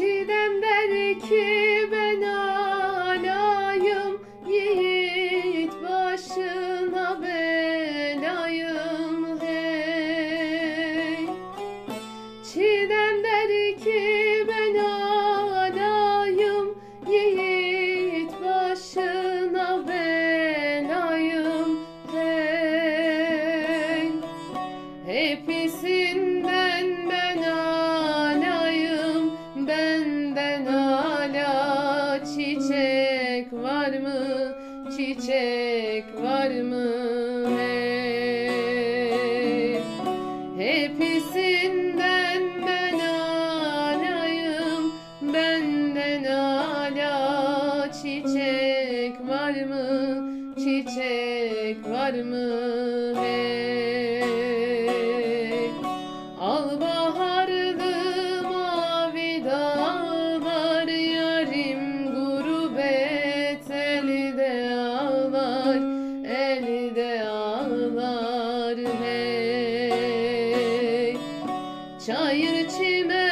Bahçeden belki mı? Çiçek var mı? Hey. Hepsinden ben alayım, benden ala çiçek var mı? Çiçek var mı? Hey. Çayır çimen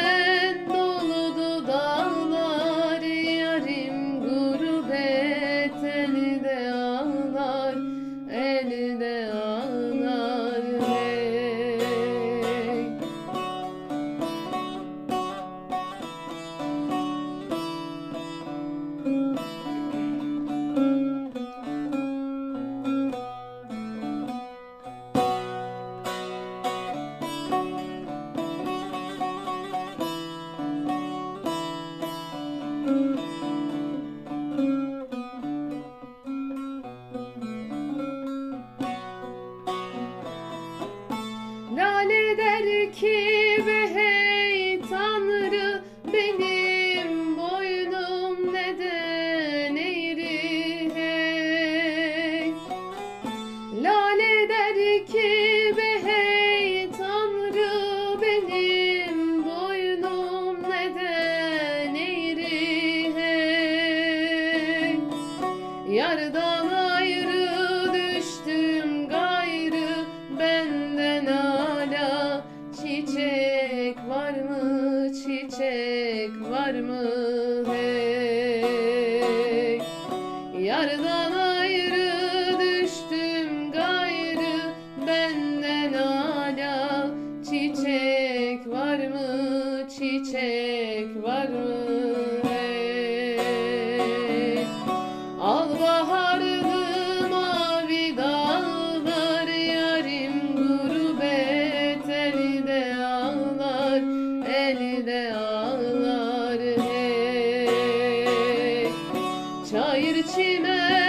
der ki be hey Tanrı benim boynum neden eğri? Hey. Lale der ki be hey Tanrı benim boynum neden eğri? Hey. Yardan çiçek var mı? Hey? Al mavi dağlar yarim gurbet elde ağlar elde ağlar hey. Çayır çimen